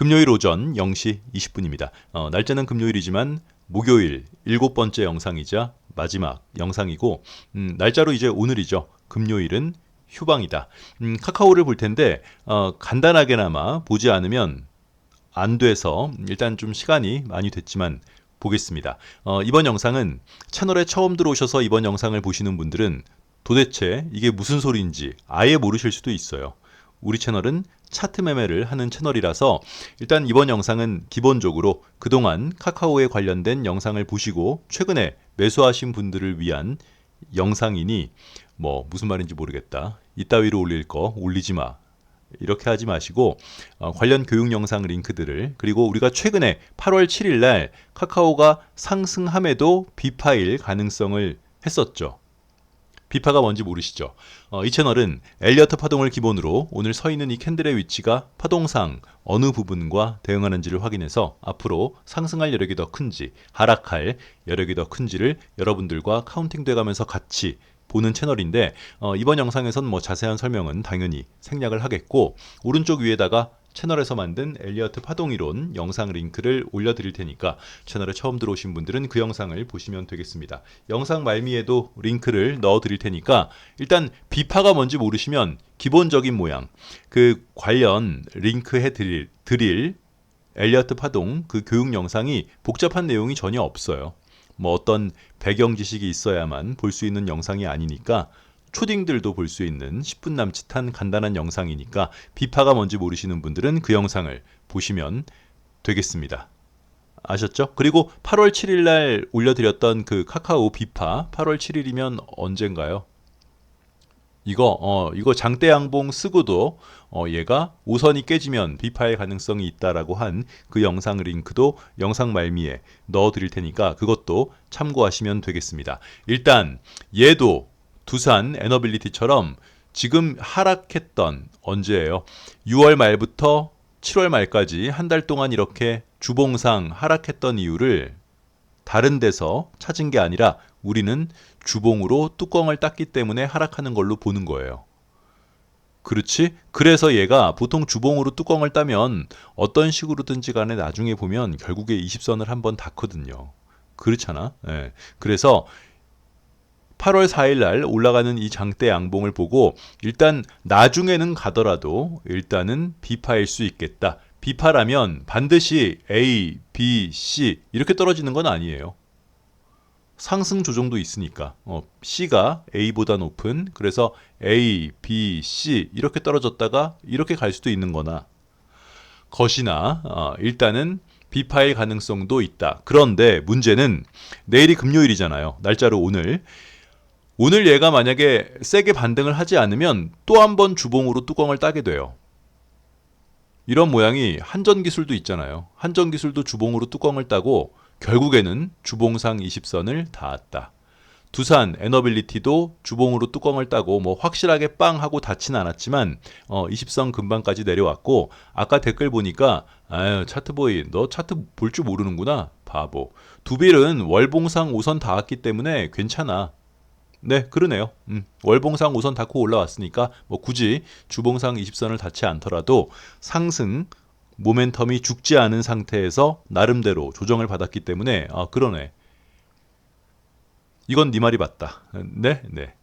금요일 오전 0시 20분입니다. 어, 날짜는 금요일이지만 목요일 일곱 번째 영상이자 마지막 영상이고 음, 날짜로 이제 오늘이죠. 금요일은 휴방이다. 음, 카카오를 볼 텐데 어, 간단하게나마 보지 않으면 안 돼서 일단 좀 시간이 많이 됐지만 보겠습니다. 어, 이번 영상은 채널에 처음 들어오셔서 이번 영상을 보시는 분들은 도대체 이게 무슨 소리인지 아예 모르실 수도 있어요. 우리 채널은 차트 매매를 하는 채널이라서 일단 이번 영상은 기본적으로 그동안 카카오에 관련된 영상을 보시고 최근에 매수하신 분들을 위한 영상이니 뭐 무슨 말인지 모르겠다. 이따위로 올릴 거 올리지 마. 이렇게 하지 마시고 어, 관련 교육 영상 링크들을 그리고 우리가 최근에 8월 7일 날 카카오가 상승함에도 비파일 가능성을 했었죠. 비파가 뭔지 모르시죠? 어, 이 채널은 엘리어트 파동을 기본으로 오늘 서 있는 이 캔들의 위치가 파동상 어느 부분과 대응하는지를 확인해서 앞으로 상승할 여력이 더 큰지 하락할 여력이 더 큰지를 여러분들과 카운팅 돼가면서 같이 보는 채널인데 어, 이번 영상에선 뭐 자세한 설명은 당연히 생략을 하겠고 오른쪽 위에다가 채널에서 만든 엘리어트 파동 이론 영상 링크를 올려드릴 테니까 채널에 처음 들어오신 분들은 그 영상을 보시면 되겠습니다. 영상 말미에도 링크를 넣어드릴 테니까 일단 비파가 뭔지 모르시면 기본적인 모양 그 관련 링크 해드릴 드릴 엘리어트 파동 그 교육 영상이 복잡한 내용이 전혀 없어요. 뭐 어떤 배경 지식이 있어야만 볼 수 있는 영상이 아니니까 초딩들도 볼 수 있는 10분 남짓한 간단한 영상이니까 비파가 뭔지 모르시는 분들은 그 영상을 보시면 되겠습니다. 아셨죠? 그리고 8월 7일 날 올려드렸던 그 카카오 비파 8월 7일이면 언젠가요? 이거 어 이거 장대 양봉 쓰고도 어 얘가 오선이 깨지면 비파의 가능성이 있다라고 한 그 영상 링크도 영상 말미에 넣어 드릴 테니까 그것도 참고하시면 되겠습니다. 일단 얘도 두산 에너빌리티처럼 지금 하락했던 언제예요? 6월 말부터 7월 말까지 한 달 동안 이렇게 주봉상 하락했던 이유를 다른 데서 찾은 게 아니라 우리는 주봉으로 뚜껑을 땄기 때문에 하락하는 걸로 보는 거예요. 그렇지? 그래서 얘가 보통 주봉으로 뚜껑을 따면 어떤 식으로든지 간에 나중에 보면 결국에 20선을 한번 닿거든요. 그렇잖아. 예. 그래서 8월 4일 날 올라가는 이 장대 양봉을 보고 일단 나중에는 가더라도 일단은 비파일 수 있겠다. 비파라면 반드시 A, B, C 이렇게 떨어지는 건 아니에요. 상승 조정도 있으니까 어, C가 A보다 높은 그래서 A, B, C 이렇게 떨어졌다가 이렇게 갈 수도 있는 거나 것이나 어, 일단은 비파일 가능성도 있다. 그런데 문제는 내일이 금요일이잖아요. 날짜로 오늘 오늘 얘가 만약에 세게 반등을 하지 않으면 또 한 번 주봉으로 뚜껑을 따게 돼요. 이런 모양이 한전 기술도 있잖아요. 한전 기술도 주봉으로 뚜껑을 따고 결국에는 주봉상 20선을 닿았다. 두산 에너빌리티도 주봉으로 뚜껑을 따고 뭐 확실하게 빵 하고 닿진 않았지만 어 20선 근방까지 내려왔고 아까 댓글 보니까 아유 차트보이 너 차트 볼 줄 모르는구나 바보 두빌은 월봉상 5선 닿았기 때문에 괜찮아 네, 그러네요. 음, 월봉상 우선 닿고 올라왔으니까 뭐 굳이 주봉상 20선을 닿지 않더라도 상승 모멘텀이 죽지 않은 상태에서 나름대로 조정을 받았기 때문에 아 그러네. 이건 네 말이 맞다. 네, 네.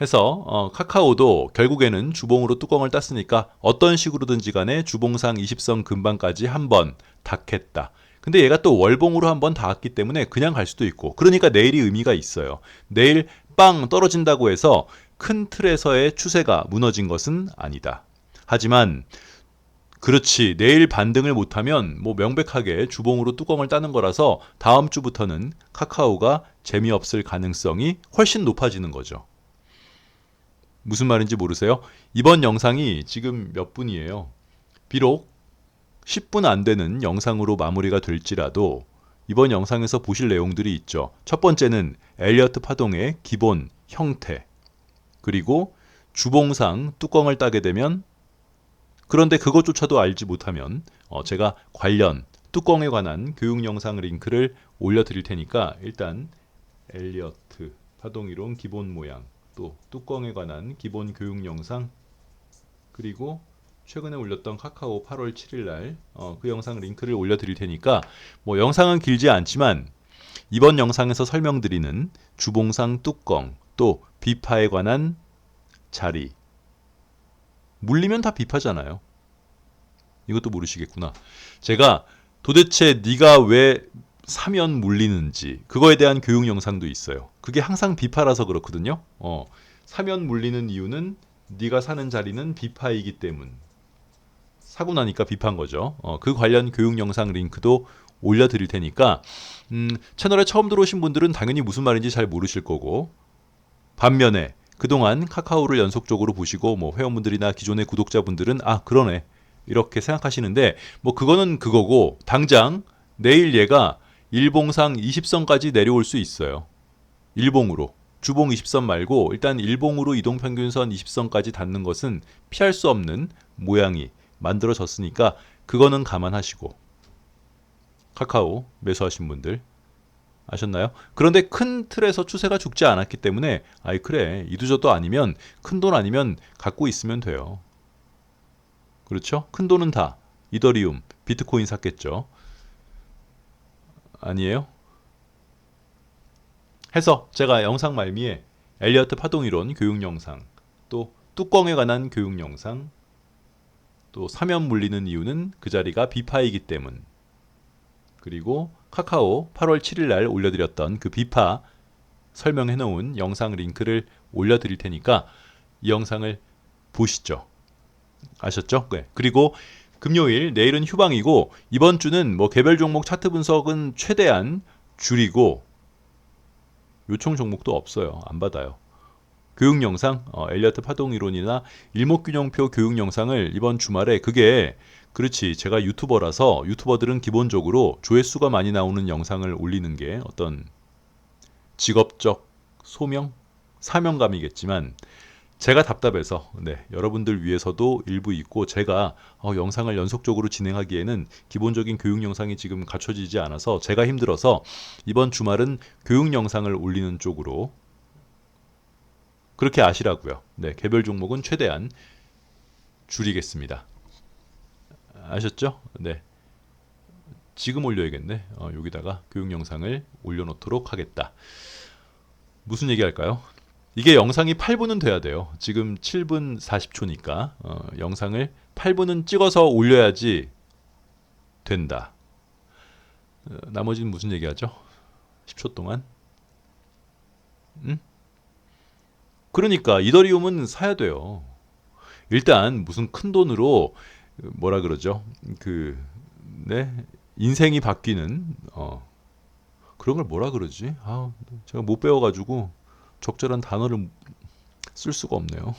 해서 어, 카카오도 결국에는 주봉으로 뚜껑을 땄으니까 어떤 식으로든지 간에 주봉상 20선 근방까지 한번 닿겠다. 근데 얘가 또 월봉으로 한번 닿았기 때문에 그냥 갈 수도 있고 그러니까 내일이 의미가 있어요. 내일 빵 떨어진다고 해서 큰 틀에서의 추세가 무너진 것은 아니다. 하지만 그렇지 내일 반등을 못하면 뭐 명백하게 주봉으로 뚜껑을 따는 거라서 다음 주부터는 카카오가 재미없을 가능성이 훨씬 높아지는 거죠. 무슨 말인지 모르세요? 이번 영상이 지금 몇 분이에요? 비록 10분 안 되는 영상으로 마무리가 될지라도 이번 영상에서 보실 내용들이 있죠. 첫 번째는 엘리어트 파동의 기본 형태. 그리고 주봉상 뚜껑을 따게 되면 그런데 그것조차도 알지 못하면 어 제가 관련 뚜껑에 관한 교육 영상 링크를 올려드릴 테니까 일단 엘리어트 파동 이론 기본 모양 또 뚜껑에 관한 기본 교육 영상 그리고 최근에 올렸던 카카오 8월 7일 날, 어, 그 영상 링크를 올려드릴 테니까, 뭐, 영상은 길지 않지만, 이번 영상에서 설명드리는 주봉상 뚜껑, 또 비파에 관한 자리. 물리면 다 비파잖아요. 이것도 모르시겠구나. 제가 도대체 네가 왜 사면 물리는지 그거에 대한 교육 영상도 있어요. 그게 항상 비파라서 그렇거든요. 어, 사면 물리는 이유는 네가 사는 자리는 비파이기 때문. 사고 나니까 비판 거죠. 어, 그 관련 교육 영상 링크도 올려드릴 테니까 음, 채널에 처음 들어오신 분들은 당연히 무슨 말인지 잘 모르실 거고 반면에 그동안 카카오를 연속적으로 보시고 뭐 회원분들이나 기존의 구독자분들은 아 그러네 이렇게 생각하시는데 뭐 그거는 그거고 당장 내일 얘가 일봉상 20선까지 내려올 수 있어요. 일봉으로 주봉 20선 말고 일단 일봉으로 이동평균선 20선까지 닿는 것은 피할 수 없는 모양이 만들어졌으니까 그거는 감안하시고 카카오 매수하신 분들 아셨나요? 그런데 큰 틀에서 추세가 죽지 않았기 때문에 아이 그래 이두저도 아니면 큰 돈 아니면 갖고 있으면 돼요. 그렇죠? 큰 돈은 다 이더리움, 비트코인 샀겠죠. 아니에요? 해서 제가 영상 말미에 엘리어트 파동 이론 교육 영상, 또 뚜껑에 관한 교육 영상, 또 사면 물리는 이유는 그 자리가 비파이기 때문. 그리고 카카오 8월 7일 날 올려드렸던 그 비파 설명해 놓은 영상 링크를 올려드릴 테니까 이 영상을 보시죠. 아셨죠? 네. 그리고 금요일 내일은 휴방이고 이번 주는 뭐 개별 종목 차트 분석은 최대한 줄이고 요청 종목도 없어요. 안 받아요. 교육 영상, 어, 엘리어트 파동 이론이나 일목균형표 교육 영상을 이번 주말에 그게 그렇지 제가 유튜버라서 유튜버들은 기본적으로 조회수가 많이 나오는 영상을 올리는 게 어떤 직업적 소명, 사명감이겠지만 제가 답답해서 네, 여러분들 위해서도 일부 있고 제가 어, 영상을 연속적으로 진행하기에는 기본적인 교육 영상이 지금 갖춰지지 않아서 제가 힘들어서 이번 주말은 교육 영상을 올리는 쪽으로 그렇게 아시라고요. 네, 개별 종목은 최대한 줄이겠습니다. 아셨죠? 네. 지금 올려야겠네. 어, 여기다가 교육 영상을 올려놓도록 하겠다. 무슨 얘기 할까요? 이게 영상이 8분은 돼야 돼요. 지금 7분 40초니까 어, 영상을 8분은 찍어서 올려야지 된다. 어, 나머지는 무슨 얘기하죠? 10초 동안. 음? 그러니까 이더리움은 사야 돼요. 일단 무슨 큰 돈으로 뭐라 그러죠? 그 네? 인생이 바뀌는 어 그런 걸 뭐라 그러지? 아, 제가 못 배워 가지고 적절한 단어를 쓸 수가 없네요.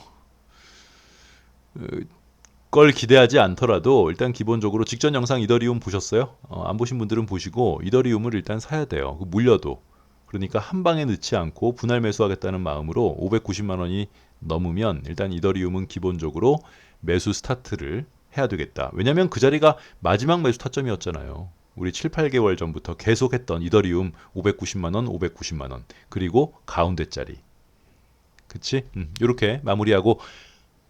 걸 기대하지 않더라도 일단 기본적으로 직전 영상 이더리움 보셨어요? 어, 안 보신 분들은 보시고 이더리움을 일단 사야 돼요. 그 물려도 그러니까 한 방에 넣지 않고 분할 매수하겠다는 마음으로 590만 원이 넘으면 일단 이더리움은 기본적으로 매수 스타트를 해야 되겠다. 왜냐하면 그 자리가 마지막 매수 타점이었잖아요. 우리 7, 8개월 전부터 계속했던 이더리움 590만 원, 590만 원. 그리고 가운데 자리. 그치? 음, 이렇게 마무리하고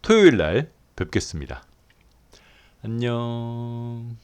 토요일 날 뵙겠습니다. 안녕.